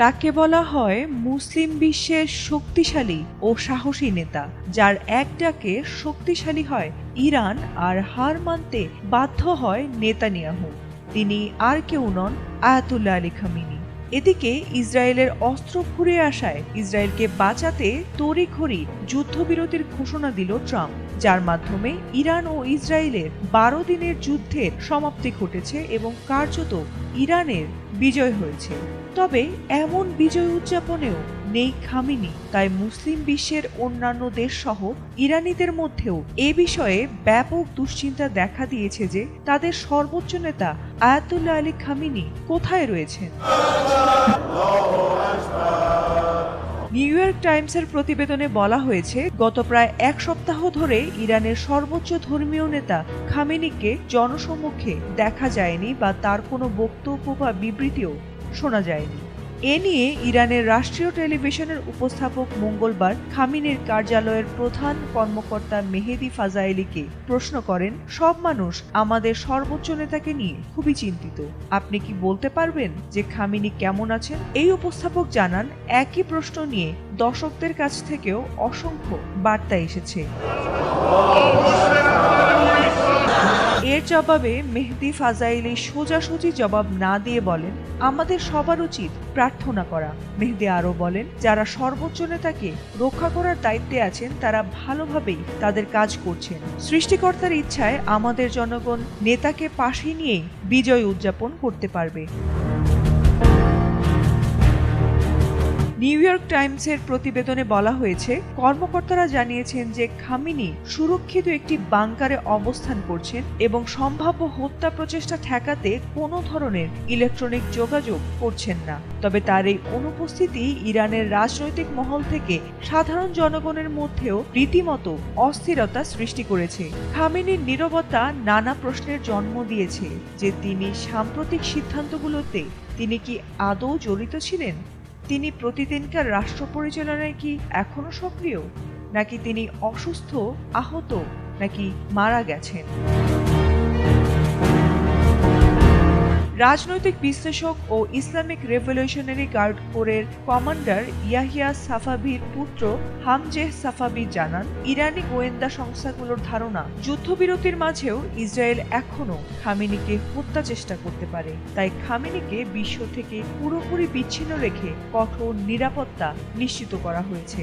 তাকে বলা হয় মুসলিম বিশ্বের শক্তিশালী ও সাহসী নেতা, যার এক ডাকে শক্তিশালী হয় ইরান আর হার মানতে বাধ্য হয় নেতানিয়াহু। তিনি আর কেউ নন আয়াতুল্লাহ আলী খামিনি। এদিকে ইসরায়েলের অস্ত্র ফুরে আসায় ইসরায়েলকে বাঁচাতে তড়িঘড়ি যুদ্ধবিরতির ঘোষণা দিল ট্রাম্প, যার মাধ্যমে ইরান ও ইসরায়েলের বারো দিনের যুদ্ধের সমাপ্তি ঘটেছে এবং কার্যত ইরানের বিজয় হয়েছে। তবে এমন বিজয় উদযাপনেও নেই খামিনি। তাই মুসলিম বিশ্বের অন্যান্য দেশ সহ ইরানিদের মধ্যেও এ বিষয়ে ব্যাপক দুশ্চিন্তা দেখা দিয়েছে যে তাদের সর্বোচ্চ নেতা আয়াতুল্লাহ আলী খামিনি কোথায় রয়েছেন? নিউ ইয়র্ক টাইমসের প্রতিবেদনে বলা হয়েছে, গত প্রায় এক সপ্তাহ ধরে ইরানের সর্বোচ্চ ধর্মীয় নেতা খামেনিকে জনসম্মুখে দেখা যায়নি বা তার কোনো বক্তব্য বা বিবৃতিও শোনা যায়নি। এ নিয়ে ইরানের রাষ্ট্রীয় টেলিভিশনের উপস্থাপক মঙ্গলবার খামিনের কার্যালয়ের প্রধান কর্মকর্তা মেহেদি ফাজাইলিকে প্রশ্ন করেন, সব মানুষ আমাদের সর্বোচ্চ নেতাকে নিয়ে খুবই চিন্তিত। আপনি কি বলতে পারবেন যে খামিনি কেমন আছেন? এই উপস্থাপক জানান, একই প্রশ্ন নিয়ে দর্শকদের কাছ থেকেও অসংখ্য বার্তা এসেছে। এর জবাবে মেহদি ফাজাইলি সোজাসুজি জবাব না দিয়ে বলেন, আমাদের সবার উচিত প্রার্থনা করা। মেহদি আরও বলেন, যারা সর্বোচ্চ নেতাকে রক্ষা করার দায়িত্বে আছেন, তারা ভালোভাবেই তাদের কাজ করছেন। সৃষ্টিকর্তার ইচ্ছায় আমাদের জনগণ নেতাকে পাশে নিয়েই বিজয় উদযাপন করতে পারবে। নিউ ইয়র্ক টাইমসের প্রতিবেদনে বলা হয়েছে, কর্মকর্তারা জানিয়েছেন যে খামিনি সুরক্ষিত একটি বাংকারে অবস্থান করছেন এবং সম্ভাব্য হত্যা প্রচেষ্টা ঠেকাতে কোনো ধরনের ইলেকট্রনিক যোগাযোগ করছেন না। তবে তার এই অনুপস্থিতি ইরানের রাজনৈতিক মহল থেকে সাধারণ জনগণের মধ্যেও রীতিমতো অস্থিরতা সৃষ্টি করেছে। খামিনির নীরবতা নানা প্রশ্নের জন্ম দিয়েছে যে তিনি সাম্প্রতিক সিদ্ধান্তগুলোতে তিনি কি আদৌ জড়িত ছিলেন? তিনি প্রতিদিনকার রাষ্ট্র পরিচালনায় কি এখনও সক্রিয়? নাকি তিনি অসুস্থ আহত নাকি মারা গেছেন? রাজনৈতিক বিশ্লেষক ও ইসলামিক রেভলিউশনারি গার্ড কোরের কমান্ডার ইয়াহিয়া সাফাবির পুত্র হামজেহ সাফাবি জানান, ইরানি গোয়েন্দা সংস্থাগুলোর ধারণা, যুদ্ধবিরতির মাঝেও ইসরায়েল এখনও খামিনিকে হত্যা চেষ্টা করতে পারে। তাই খামিনিকে বিশ্ব থেকে পুরোপুরি বিচ্ছিন্ন রেখে কঠোর নিরাপত্তা নিশ্চিত করা হয়েছে।